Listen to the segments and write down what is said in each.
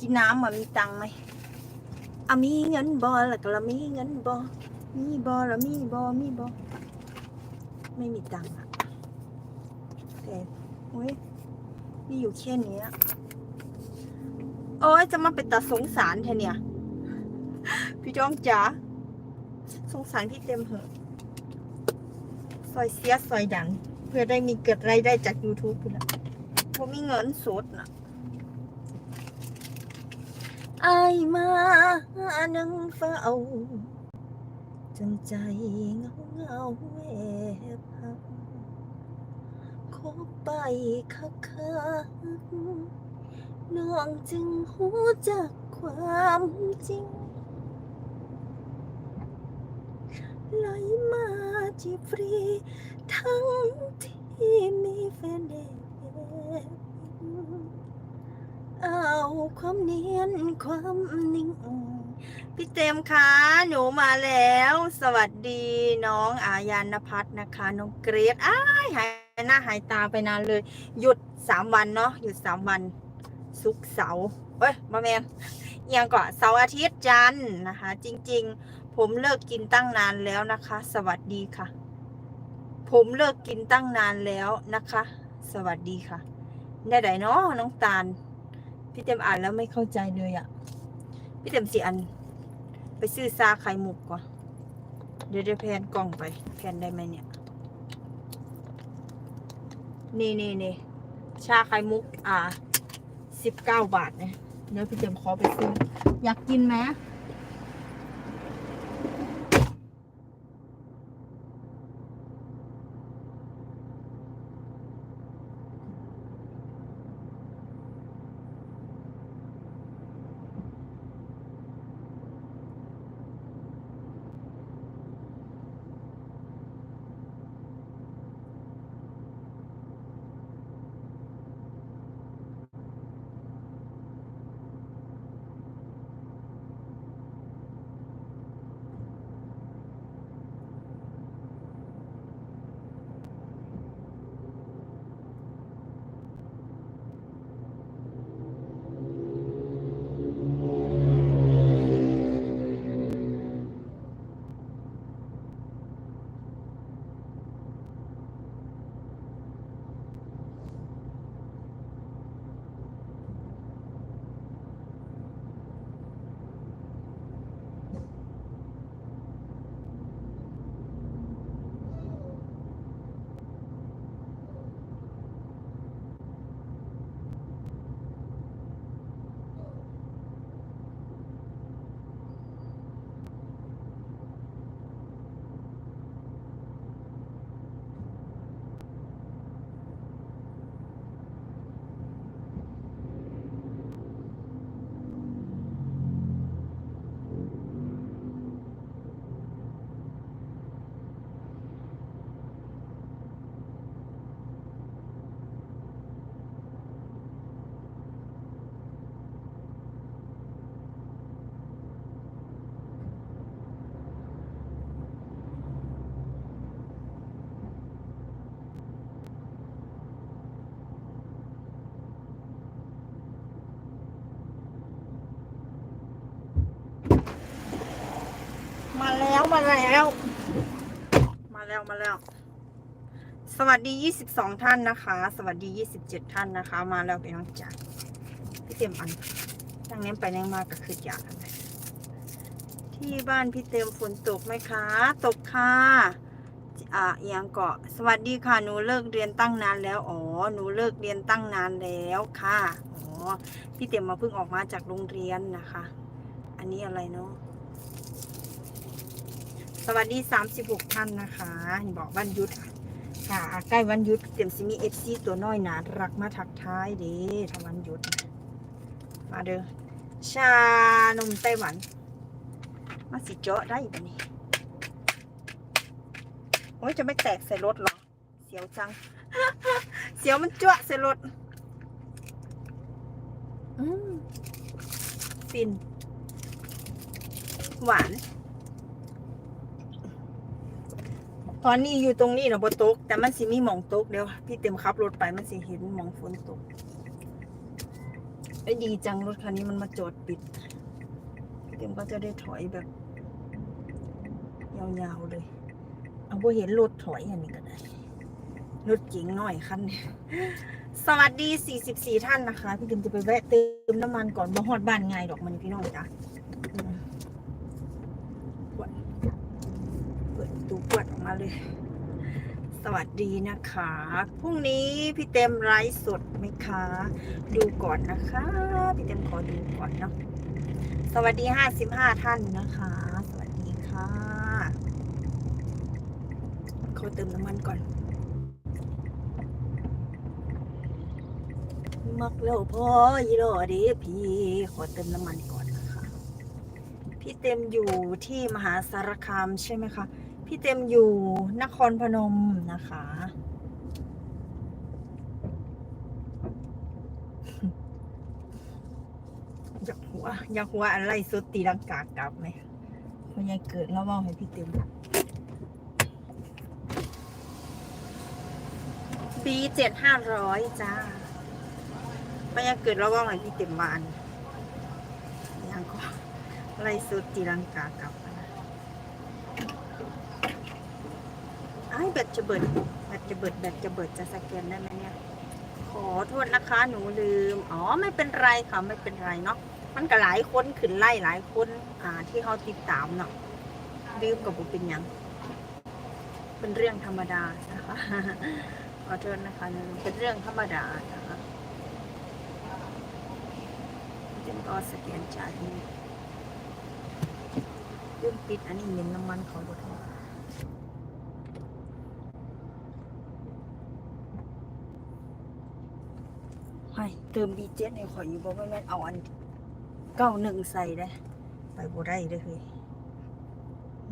กินน้ำมามีตังไหมอะมีเงินบอล้วก็ละมีเงินบอมีบอละมีบอมีบอไม่มีตังค์อะแต่โอ้ยมีอยู่แค่นี้โอ้ยจะมาเป็นตาสงสารแท้เนี่ย พี่จ้องจ๋าสงสารพี่เต็มเหอะซอยเสียซอยดัง เพื่อได้มีเกิดรายได้จาก YouTube ไปละผมมีเงินสดนะ อายมานั่งเฝ้าจนใจเงาเงาแวบหักคบไปคักคักน้องจึงหูจักความจริงไหลมาจีฟรี ทั้งที่มีแฟนเด็กเอา ความเนียนความนิ่ง พี่เต็มคะหนูมาแล้ว สวัสดีน้องอายานพัฒน์นะคะ น้องเกรดอ้ายหายหน้าหายตาไปนานเลย หยุดสามวันเนาะหยุดสามวันศุกเสาร์เอ้ยมาแมนเอียงก่อนเสาร์อาทิตย์จันทร์นะคะ จริง ๆ ผมเลิกกินตั้งนานแล้วนะคะ สวัสดีค่ะ ผมเลิกกินตั้งนานแล้วนะคะ สวัสดีค่ะได้ไหนเนาะน้องตาล พี่เต็มอ่านแล้วไม่เข้าใจเลยอะ่ะ พี่เต็มสิอัน ไปซื้อซาไข่มุกก่อน เดี๋ยวจะแพนกล่องไป แพนได้ไหมเนี่ย นี่นี่นี่ชาไข่มุก อ่าสิบเก้าบาทเนี่ยเดี๋ยวพี่เต็มขอไปซื้อ อยากกินไหม แล้วมาแล้ว มาแล้วมาแล้ว สวัสดี 22 ท่านนะคะ สวัสดี 27 ท่านนะคะ มาแล้วเป็นน้องจ๋าพี่เต็มอันตั้งนี้ไปนั่งมาก็คืออยากอะไรที่บ้านพี่เต็มฝนตกไหมคะ ตกค่ะอ่าเอียงเกาะ สวัสดีค่ะ หนูเลิกเรียนตั้งนานแล้ว อ๋อ หนูเลิกเรียนตั้งนานแล้วค่ะ อ๋อ พี่เต็มมาเพิ่งออกมาจากโรงเรียนนะคะ อันนี้อะไรเนาะ สวัสดี 36 ท่านนะคะเห็นบอกวันหยุดค่ะใกล้วันหยุดเตรียมสิมีเอฟซีตัวน้อยหนารักมาทักทายเด้ถ้าวันหยุดนะมาเด้อชานมไต้หวัน มาสิเจาะได้ปะนี่โอ้ยจะไม่แตกใส่รถเหรอ เสียวจัง เสียวมันจาะใส่รถอืมฟิน หวาน ตอนนี้อยู่ตรงนี้เนาะบนตก แต่มันสิมีหมองตกเดี๋ยวพี่เต็มขับรถไปมันสิเห็นหมองฝนตกไอ้ดีจังรถคันนี้มันมาจอดปิดพี่เต็มก็จะได้ถอยแบบ ยาวๆเลย เอาพอเห็นรถถอยอันนี้ก็ได้รถเก๋งหน่อยคันนี่สวัสดี 44 ท่านนะคะ พี่เต็มจะไปแวะเติมน้ำมันก่อนบ่ฮอดบ้านไงดอกมันพี่น้องจ้ะอืมปวดเปิดประตูปวดออก มาเลย สวัสดีนะคะ พรุ่งนี้พี่เต็มไลฟ์สดไหมคะ ดูก่อนนะคะ พี่เต็มขอดูก่อนเนาะ สวัสดี55ท่านนะคะ สวัสดีค่ะขอเติมน้ำมันก่อน มักแล้วพอยีรอดีพี่ขอเติมน้ำมันก่อนนะคะพี่เต็มอยู่ที่มหาสารคามใช่ไหมคะ พี่เต็มอยู่นครพนมนะคะ อยากหัว อยากหัวอะไรสุดตีลังกากลับไหมพอยังเกิดแล้วว่าให้พี่เต็มปีเจ็ดห้าร้อยจ้าพอยังเกิดแล้วว่าให้พี่เต็มบานยังก็ไล่สุดตีลังกากลับไอ้ายแบตจะเบิดแบตจะเบิดแบตจะเบิดจะสแกนได้ไหมเนี่ย ขอโทษนะคะ หนูลืม อ๋อ ไม่เป็นไรค่ะ ไม่เป็นไรเนาะ มันก็หลายคนขึ้นไล่หลายคน อ่า ที่เขาติดตามเนาะ ลืมกับบุเป็นยัง เป็นเรื่องธรรมดานะคะ ขอโทษนะคะหนูเป็นเรื่องธรรมดานะคะเดี๋ยวก็สแกนจ่ายลืมปิดอันนี้เย็นน้ำมันขาบดให้ เติมบีเจ็ดในข่อยอยู่บ่แม่นเอาอันเก้าหนึ่งใส่ได้ไปบ่ได้เด้อเฮ้ย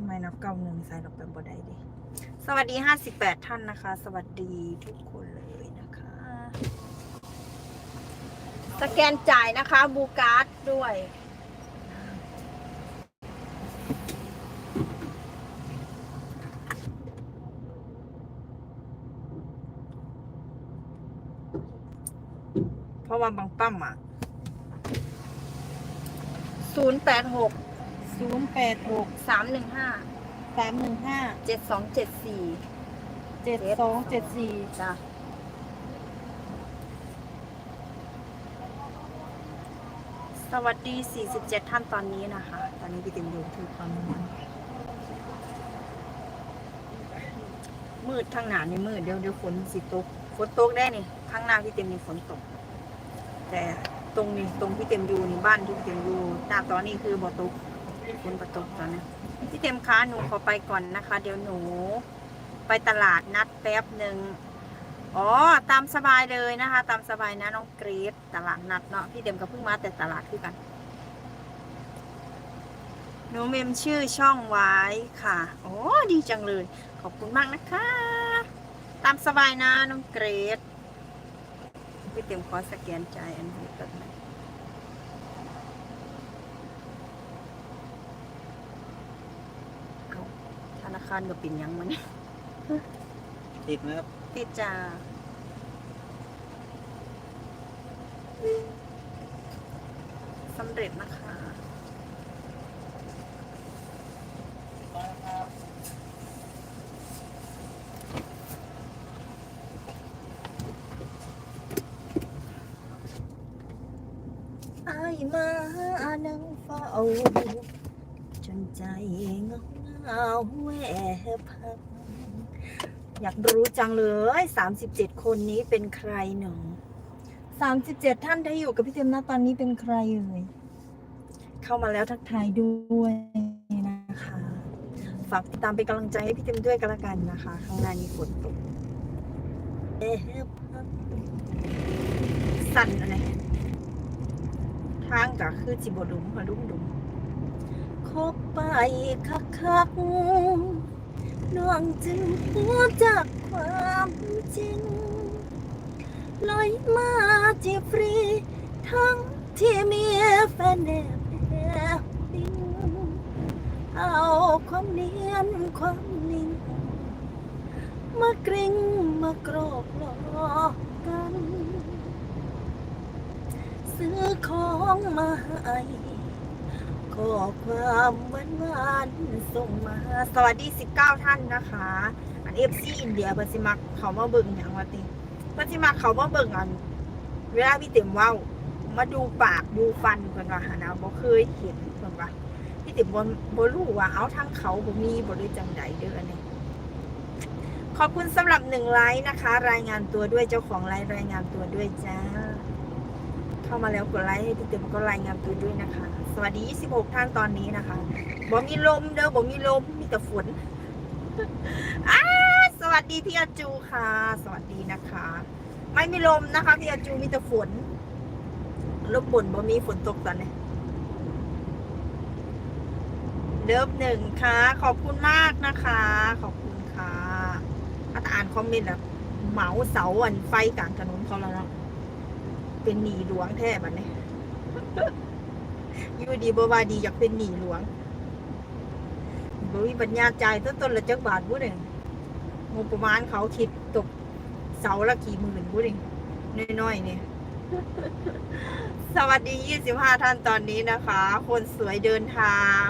ไม่นับเก้าหนึ่งใส่ดอกไปบ่ได้เด้สวัสดีห้าสิบแปดท่านนะคะ สวัสดีทุกคนเลยนะคะ สแกนจ่ายนะคะบูการ์ดด้วย ราะว่าบางปั้มอะ086ศูนย์แปดหก315สามหนึ่งห้า7274เจ็ดสองเจ็ดสี่จ้ะสวัสดี 47 ท่านตอนนี้นะคะ ตอนนี้พี่ติ๋มอยู่ที่ความมันมืดทางหนานี่มืดเดี๋ยวเดี๋ยวฝนสิตก ฝนตกได้นี่ข้างหน้าพี่เต็มนี่ฝนตก แต่ตรงนี้ตรงพี่เต็มอยู่นี่บ้านที่พี่เต็มอยู่หน้าตอนนี้คือบ่ตกฝนบ่ตกตอนนี้พี่เต็มคะหนูขอไปก่อนนะคะ เดี๋ยวหนู ไปตลาดนัดแป๊บหนึ่งอ๋อตามสบายเลยนะคะ ตามสบายนะน้องเกรซตลาดนัดเนาะพี่เดมก็เพิ่งมาแต่ตลาดคือกัน หนูเมมชื่อช่องไว้ค่ะโอ้ดีจังเลย ขอบคุณมากนะคะ ตามสบายนะน้องเกรซ พี่เต็มขอสแกนใจายอันนี้แป๊บนึงเอาธนาคารก็ปิดยังมันติดนะครับติดจ้าสำเร็จนะคะ อายมานั่งเฝ้าจนใจเงาเงาแวพัง อยากรู้จังเลย37คนนี้เป็นใครหนอ37ท่านที่อยู่กับพี่เต็มนะตอนนี้เป็นใครเอ่ยเข้ามาแล้วทักทายด้วยนะคะ ฝากติดตามเป็นกำลังใจให้พี่เต็มด้วยกันละกันนะคะ ข้างหน้านี้ฝนตกเอ๊ะสั่นอะไรทางก็คือจิบดุมมาดุมดุมคบไปคักคัก ๆน้องจึงหัวจากความจริงลอยมาจีฟรี ทั้งที่มีแฟนแนบแอบดิงเอาความเนียนความนิ่ง มากริ้งมากรอกหลอกกัน ซื้อของมาให้ ข้อความวานวานส่งมา สวัสดี 19 ท่านนะคะ อันเอฟซีอินเดียเพิ่นสิมักเขามาเบิ่งอย่างว่าติเพิ่นสิมักเขามาเบิ่งอัน เวลาพี่เต็มเว้า มาดูปากดูฟันเพิ่นว่าหานะบ่เคยเห็นเพิ่นว่าพี่เต็มบ่บ่รู้ว่าเอาทั้งเขาบ่มีบ่ได้จังใดเด้ออันนี้ขอบคุณสำหรับหนึ่งไลค์นะคะ รายงานตัวด้วยเจ้าของไลค์รายงานตัวด้วยจ้า เข้ามาแล้วกดไลค์ให้พี่เต็มก็รายงานตัวด้วยนะคะ วัสดี 26 ท่านตอนนี้นะคะบ่มีลมเด้อบ่มีลมมีแต่ฝนสวัสดีพี่อาจูค่ะ สวัสดีนะคะ ไม่มีลมนะคะพี่อาจูมีแต่ฝนลมบ่นบ่มีฝนตกตอนนี้เลิฟหนึ่งค่ะ ขอบคุณมากนะคะ ขอบคุณค่ะถ้าอ่านคอมเมนต์แบบเหมาเสาอันไฟกลางถนนเขาแล้วเนาะเป็นหนีหลวงแท้บัดนี้ อยู่ดีบวาดีอยากเป็นหนีหลวงบริบัญญาใจายต้นต้นละจักบาทบุ้เนี่ยงบประมาณเขาคิดตกเสาละกี่หมื่นบุ้เนี่ยน้อยๆเนี่ยสวัสดี 25 ท่านตอนนี้นะคะ คนสวยเดินทาง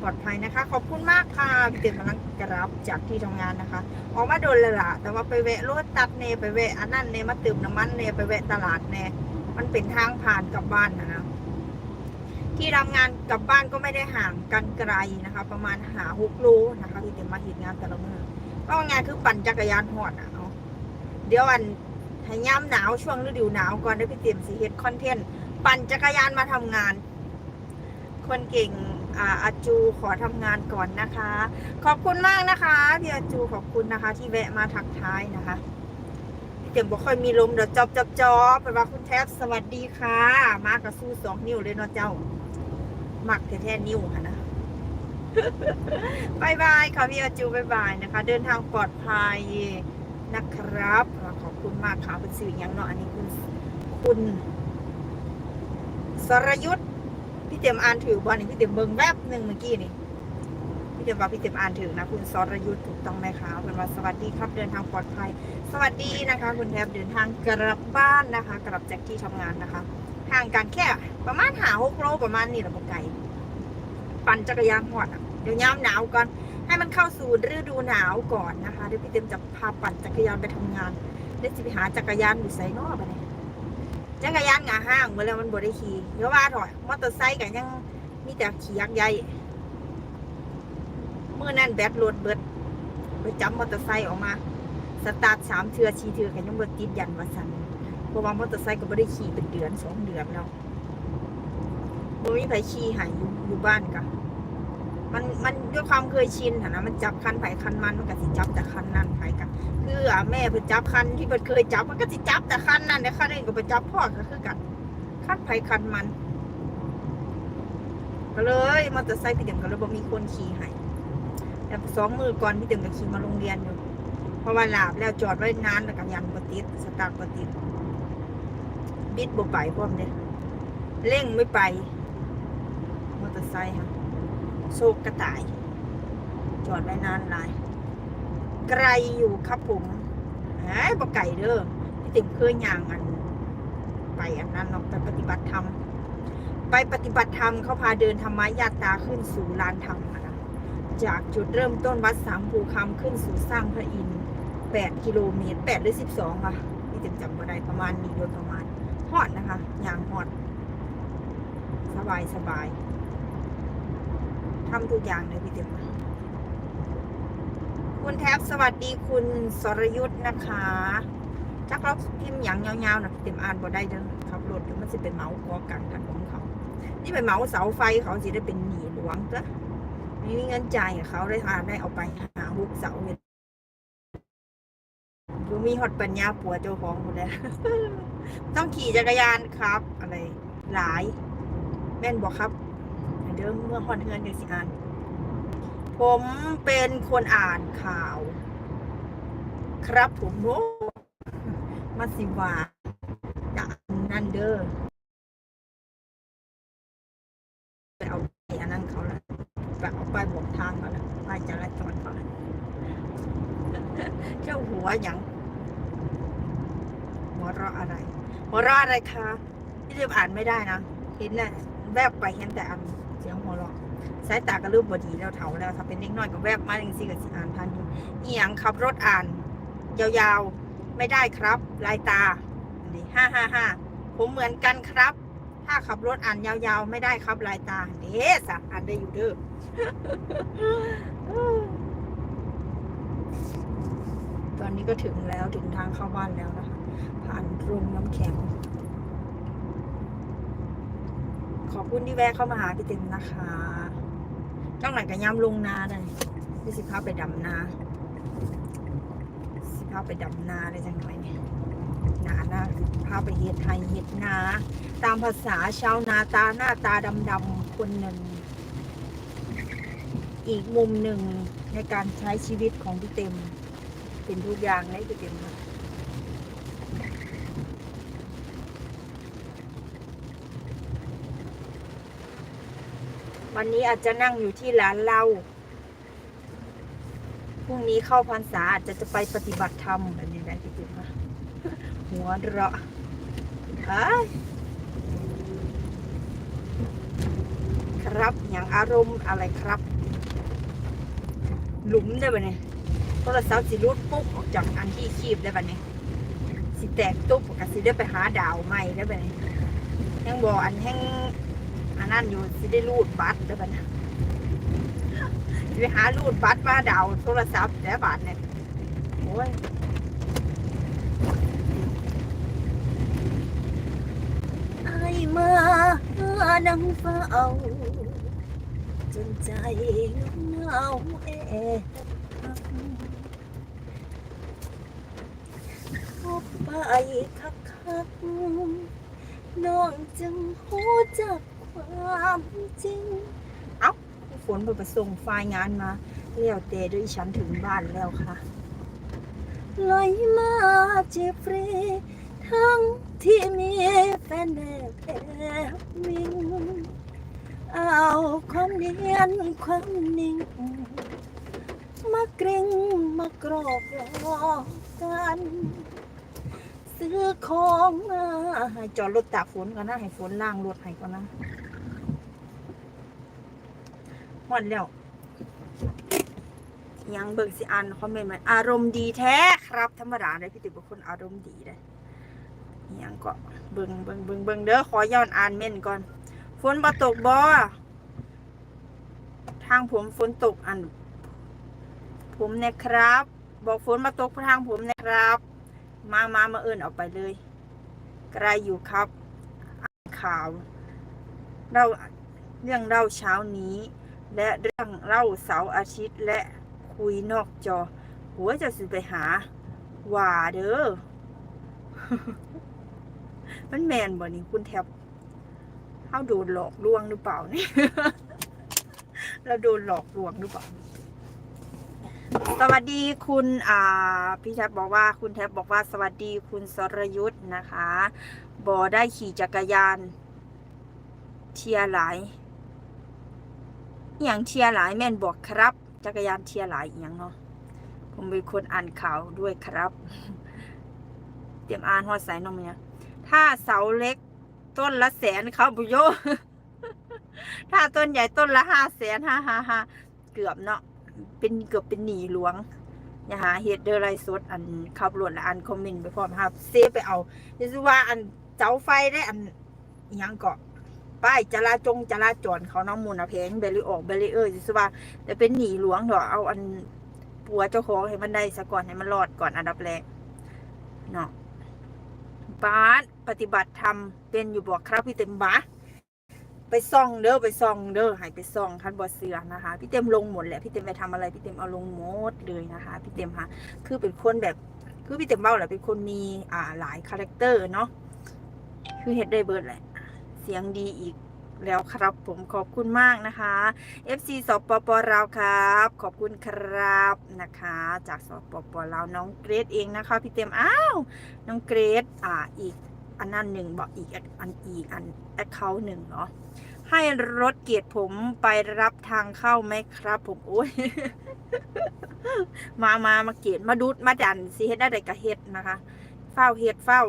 ปลอดภัยนะคะ ขอบคุณมากค่ะพี่เต็มกำลังกรับจากที่ทำงานนะคะ ออกมาโดนเลยล่ะ แต่ว่าไปแวะรถตัดเนไปแวะอันนั้นเนมาเติมน้ำมันเนไปแวะตลาดเนมันเป็นทางผ่านกลับบ้านนะนะ ที่ทำงานกับบ้านก็ไม่ได้ห่างกันไกลนะคะ ประมาณหาหกโลนะคะที่เต็มมาเหตุงานแต่ละมือก็งานคือปั่นจักรยานหอดอะเอาเดี๋ยววันให้ย่ำหนาวช่วงฤดูหนาวก่อนได้พี่เต็มสีเฮ็ดคอนเทนต์ปั่นจักรยานมาทำงาน คนเก่งอ่าอาจูขอทำงานก่อนนะคะ ขอบคุณมากนะคะพี่อาจูขอบคุณนะคะ ที่แวะมาทักทายนะคะ เต็มบอกค่อยมีลมเดี๋ยวจอบจอบจอบไปว่าคุณแทบสวัสดีค่ะ มากระสู้สองนิ้วเลยเนาะเจ้า มักแท้ๆนิ้วค่ะนะบายบายค่ะพี่อาจูบายบายนะคะ เดินทางปลอดภัยนะครับ ขอบคุณมากค่ะเป็นสื่อย่างเนาะอันนี้คุณคุณสรยุทธพี่เต็มอ่านถือบอลนี่พี่เต็มเบิ่งแวบหนึ่งเมื่อกี้นี่ พี่เต็มว่าพี่เต็มอ่านถึงนะคุณสรยุทธถูกต้องไหมคะเป็นว่าสวัสดีครับเดินทางปลอดภัย สวัสดีนะคะ คุณแทบเดินทางกลับบ้านนะคะกลับจากที่ทำงานนะคะห่างกันแค่ประมาณหาหกโลประมาณนี้แหละบอกไก่ปั่นจักรยานหอดเดี๋ยวยามหนาวก่อนให้มันเข้าสู่ฤดูหนาวก่อนนะคะเดี๋ยวพี่เต็มจะพาปั่นจักรยานไปทำงานเดี๋ยวจะไปหาจักรยานอยู่ไซนอกไปเนี่ยจักรยานหงาห้างเมื่อแล้วมันบ่ได้ขี่เดี๋ยวว่าถอยมอเตอร์ไซค์กันยังมีแต่ขี่ยักษ์ใหญ่ เมื่อนั้นแบตรถเบิดไปจับมอเตอร์ไซค์ออกมา สตาร์ทสามเทือชีเทือกันยังบ่ติดยันว่าสันเพราะว่ามอเตอร์ไซค์ก็ไม่ได้ขี่เป็นเดือนสองเดือนแล้วมันมีไผขี่หายอยู่อยู่บ้านกะมันมันด้วยความเคยชินนะมันจับคันไผคันมันมันก็สิจับแต่คันนั้นไผกะคืออะแม่เพิ่นจับคันที่เพิ่นเคยจับมันก็สิจับแต่คันนั้นแต่คันอื่นก็ไปจับพ่อก็คือกันคันไผคันมัน ก็เลยมอเตอร์ไซค์พี่เต็มก็เลยบ่มีคนขี่ให้ แต่สองมือก่อนพี่เต็มก็ขี่มาโรงเรียนอยู่ เพราะว่าลาบแล้วจอดไว้นานแล้วก็ยันบ่ติดสตาร์ทบ่ติดบิดบ่ไปพร้อมเด้เร่งไม่ไปมอเตอร์ไซค์ค่ะโซกกระต่าย จอดไว้นานหลาย ไกลอยู่ครับผมไอ้บ่ไก่เด้อพี่ติ๋มเคยย่างอัน ไปอันนั้นเนาะไปปฏิบัติธรรม ไปปฏิบัติธรรมเขาพาเดินธรรมยาตาขึ้นสู่ลานธรรมอะนะ จากจุดเริ่มต้นวัดสามภูคำขึ้นสู่สร้างพระอินทร์แปดกิโลเมตรแปดหรือสิบสองค่ะพี่ติ๋มจำบ่ได้ประมาณนี้โดยประมาณฮอดนะคะยางฮอด สบายสบายทำทุกอย่างเลยพี่เต็มคุณแท็บสวัสดีคุณสรยุทธ์นะคะจักเราพิมพ์อย่างยาวๆนะพี่เต็มอ่านบ่ได้เด้อขับรถเดี๋ยวมันจะเป็นเมาส์กอกันกันของเขา นี่เป็นเมาส์เสาไฟเขาสิได้เป็นหนีหลวงจ้ะ ไม่มีเงินจ่ายเขาได้หาได้เอาไปหาบุกเสาเนี่ยดูมีฮอดปัญญาปัวเจ้าของหมดแล้วต้องขี่จักรยานครับ อะไร หลาย แม่นบอกครับเดิมเมื่อฮอนเฮือนอยู่สิอ่านผมเป็นคนอ่านข่าว ครับผมโอ้มาสิว่าจะนั่นเด้อไปเอาไปอันนั้นเขาละ ไปเอาไปบอกทางเขาละไปจราจรเขาละเจ้าหัวยังหัวเราะอะไรหัวเราะอะไรคะพี่พี่เต็มอ่านไม่ได้นะเห็นน่ะแวบไปเห็นแต่อันเสียงหัวเราะสายตาก็เริ่มบดีแล้วเถาแล้วถ้าเป็นเล็กน้อยก็แวบมาจริงๆก็สิอ่านทันอยู่เอียงขับรถอ่าน ยาวๆไม่ได้ครับ ลายตานี่ห้าห้าห้าผมเหมือนกันครับ ถ้าขับรถอ่านยาวๆ ไม่ได้ครับลายตาเดสอ่านได้อยู่เด้อ ตอนนี้ก็ถึงแล้วถึงทางเข้าบ้านแล้วนะคะ ผ่านโรงน้ำแข็ง ขอบคุณที่แวะเข้ามาหาพี่เต็มนะคะจ้องหลังกับยามลงนาเลยพี่สิพาไปดำนาสิพาไปดำนาเลยจังหน่อยเนี่ยนาหน้าพาไปเฮ็ดไทยเฮ็ดนา ตามภาษาชาวนาตาหน้าตาดำๆคนหนึ่ง อีกมุมหนึ่งในการใช้ชีวิตของพี่เต็ม เป็นทุกอย่างเลยพี่เต็มนะวันนี้อาจจะนั่งอยู่ที่ร้านเราพรุ่งนี้เข้าพรรษาอาจจะจะไปปฏิบัติธรรมแบบนี้ได้พี่เต็มหัวเราะครับอย่างอารมณ์อะไรครับ หลุมได้ปะเนี่ยโทรศัพท์สิรุดปุ๊บออกจากอันที่คีบได้ปะเนี่ยสิแตกตุ๊บก็สิได้ไปหาดาวใหม่ได้ปะเนี่ยแห้งบออันแห้งอันนั้นอยู่สิได้รูดบัตรได้ปะเนี่ยสิไปหารูดบัตรมาดาวโทรศัพท์แล้วบาทเนี่ยโอ้ยไอ้มานังเฝ้าจนใจเหงาเอะพบไปคักคักน้องจึงหูจักความจริง เอ้าฝนเปิดประส่งไฟล์งานมาแล้วเตด้วยฉันถึงบ้านแล้วค่ะไหลมาเจ็บฟรีทั้งที่มีแฟนแอบแอบมิงเอาความเนียนความนิ่ง มาเกรงมากรอบหลอกกัน ซื้อของมาให้จอดรถตากฝนก่อนนะ ให้ฝนล่างรถให้ก่อนนะหมดแล้ว ยังเบิ่งสิอ่านคอมเมนต์มาอารมณ์ดีแท้ครับ ธรรมดาเลยพี่ติ๋วเป็นคนอารมณ์ดีเลยยังก็เบิ่งเบิ่งเบิ่งเบิ่งเด้อขอย้อนอ่านเม่นก่อน ฝนบ่ตกบ่ทางผมฝนตกอัน ผมเนี่ยครับ บอกฝนมาตกทางผมเนะครับ มามามาเอินออกไปเลยไกลอยู่ครับข่าวเราเรื่องเล่าเช้านี้ และเรื่องเล่าเสาร์อาทิตย์และคุยนอกจอ หัวจะสิไปหา ว่าเด้อมันแมนบ่นี่คุณแทบเขาโดนหลอกลวงหรือเปล่าเนี่ยเราโดนหลอกลวงหรือเปล่า สวัสดีคุณอ่าพี่แท็บบอกว่าคุณแท็บบอกว่าสวัสดีคุณสรยุทธ์นะคะบอได้ขี่จักรยานเชียหลายอย่างเชียหลายแม่นบอกครับ จักรยานเชียหลายอย่างเนาะผมเป็นคนอ่านข่าวด้วยครับ เตรียมอ่านหอดสายนมเนี่ยถ้าเสาเล็กต้นละแสนครับบุโย ถ้าต้นใหญ่ต้นละห้าแสนห้าห้าห้าเกือบเนาะ เป็นเกือบเป็นหนีหลวงอย่าหาเฮ็ดเดอไรสดอันขับรถและอันคอมเมนต์ไปพร้อมครับเซฟไปเอาดิสว่าอันเสาไฟได้อันยังเกาะป้ายจราจงจราจรเขาน้องมูลอะเพงเบรีออกเบรีเออร์ดิสว่าแต่เป็นหนีหลวงเถอะเอาอันปัวเจ้าของให้มันได้ซะก่อนให้มันรอดก่อนอันดับแรกเนาะบาสปฏิบัติธรรมเป็นอยู่บอกครับพี่เต็มบาส ไปซ่องเด้อไปซ่องเด้อให้ไปซ่องคันบอเสือนะคะ พี่เต็มลงหมดแหละพี่เต็มไปทำอะไรพี่เต็มเอาลงหมดเลยนะคะ พี่เต็มค่ะคือเป็นคนแบบคือพี่เต็มเบ้าแหละเป็นคนมีอ่าหลายคาแรคเตอร์เนาะคือเฮ็ดได้เบิร์ดแหละ เสียงดีอีกแล้วครับผมขอบคุณมากนะคะ FC สปปลาวครับ ขอบคุณครับนะคะ จากสปปลาวน้องเกรดเองนะคะ พี่เต็มอ้าวน้องเกรดอ่าอีก อันนั้นหนึ่งบอกอีกอันอีกอันแอคเคาท์หนึ่งเนาะให้รถเกียรติผมไปรับทางเข้าไหมครับ ผมโอ้ยมามามาเกียรติมาดูดมาดันสิเฮ็ดได้ใดก็เฮ็ดนะคะเฝ้าเฮ็ดเฝ้า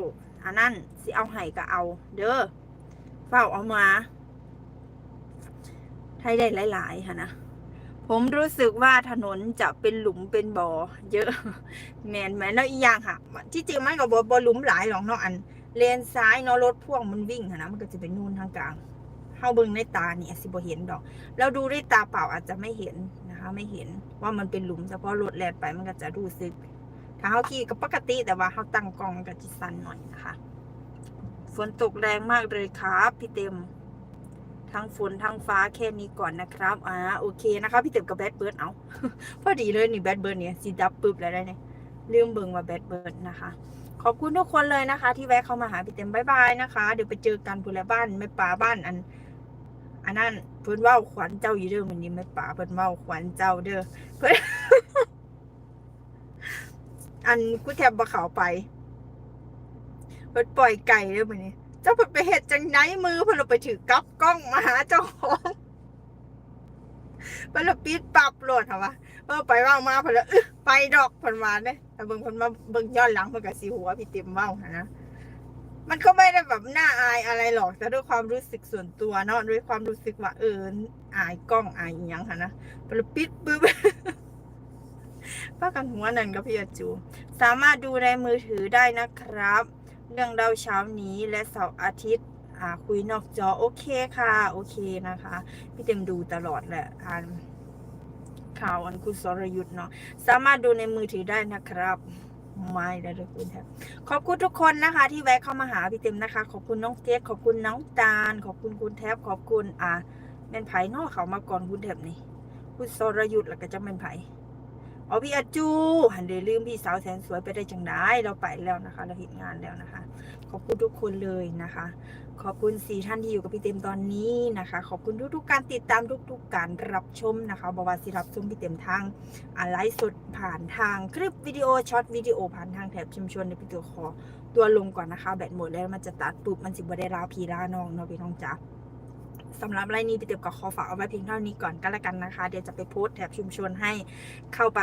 อันนั้นสิเอาไห้ก็เอา เด้อเฝ้าเอามาให้ได้หลายๆค่ะนะผมรู้สึกว่าถนนจะเป็นหลุมเป็นบ่อเยอะ แมนแมนแล้วอีกอย่างค่ะ ที่จริงมันก็บ่บ่หลุมหลายหรอกเนาะอัน เลนซ้ายเนาะรถพ่วงมันวิ่งนะมันก็จะเป็นนูนทางกลางเฮาเบิ่งในตาเนี่ยสิบ่เห็นดอกเราดูด้วยตาเปล่าอาจจะไม่เห็นนะคะ ไม่เห็นว่ามันเป็นหลุมเฉพาะรถแล่นไปมันก็จะรู้สึก ถ้าเฮาขี่ก็ปกติแต่ว่าเฮาตั้งกล้องมันก็จะสั่นหน่อยนะคะ ฝนตกแรงมากเลยครับพี่เต็ม ทั้งฝนทั้งฟ้าแค่นี้ก่อนนะครับอ่าโอเคนะคะพี่เต็มกับแบดเบิร์ดเอาพอดีเลยนี่แบดเบิร์ดเนี่ยสีดับปึ๊บแล้วได้เนี่ยลืมเบิ่งว่าแบดเบิร์ดนะคะ ขอบคุณทุกคนเลยนะคะ ที่แวะเข้ามาหาพี่เต็มบายบายนะคะ เดี๋ยวไปเจอกันพูนละบ้านแม่ป่าบ้านอัน อันนั้นเพิ่นเว่าขวัญเจ้าอยู่เด้อมันนี้แม่ป่าเพิ่นเว่าขวัญเจ้าเด้อเพิ่นอันกูแทบบ่เขาไปเพิ่นปล่อยไก่เด้อมันนี้ เจ้าเพิ่นไปเฮ็ดจังไหนมือเพิ่นเอาไปถือกับกล้องมาหาเจ้าของเพิ่นลปิดปรับโหลดค่ะว่า เพิ่นไปว่ามาเพิ่นละอึไปดอกเพิ่นว่าเด้แต่เบิ่งเพิ่นมาเบิ่งย้อนหลังเพิ่นก็สิหัวพี่เต็มเว้าหั่นนะมันก็ไม่ได้แบบน่าอายอะไรหรอกแต่ด้วยความรู้สึกส่วนตัวเนาะด้วยความรู้สึกว่าเอออายกล้องอายอหยังค่ะนะปรปิดปึ๊บ ป้ากันหัวนั่นกับพี่อาจู สามารถดูในมือถือได้นะครับ เรื่องเราเช้านี้และเสาร์อาทิตย์อ่าคุยนอกจอโอเคค่ะ โอเคนะคะ พี่เต็มดูตลอดแหละอ่าน ข่าวอันคุณสรยุทธ์เนาะสามารถดูในมือถือได้นะครับไม่ได้เลยคุณแทบขอบคุณทุกคนนะคะ ที่แวะเข้ามาหาพี่เต็มนะคะ ขอบคุณน้องเกดขอบคุณน้องตาล ขอบคุณคุณแทบขอบคุณอ่าแม่นไผ่นอกเขามาก่อนคุณแทบนี่คุณสรยุทธ์แล้วก็จะแม่นไผ่ อ๋อพี่อาจูหันเดลืมพี่สาวแสนสวยไปได้จังได้เราไปแล้วนะคะ เราเห็นงานแล้วนะคะ ขอบคุณทุกคนเลยนะคะ ขอบคุณสี่ท่านที่อยู่กับพี่เต็มตอนนี้นะคะ ขอบคุณทุกๆการติดตามทุกๆการรับชมนะคะบวาสิรับชมพี่เต็มทางอ่าไลฟ์สดผ่านทางคลิปวิดีโอช็อตวิดีโอผ่านทางแถบชุมชนในพี่ตัวคอตัวลงก่อนนะคะ แบตหมดแล้วมันจะตัดปุ๊บมันสิบ่ได้ลาพีลาน้องเนาะพี่น้องจ๋า สำหรับไลน์นี้พี่เต็มก็ขอฝากเอาไว้เพียงเท่านี้ก่อนก็แล้วกันนะคะ เดี๋ยวจะไปโพสต์แถบชุมชนให้เข้าไป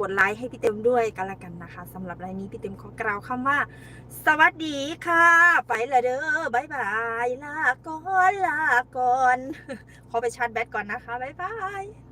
กดไลค์ให้พี่เต็มด้วยก็แล้วกันนะคะสำหรับไลน์นี้พี่เต็มขอกล่าวคำว่า สวัสดีค่ะ ไปละเด้อบายบายลาก่อนลาก่อนขอไปชาร์จแบตก่อนนะคะบายบาย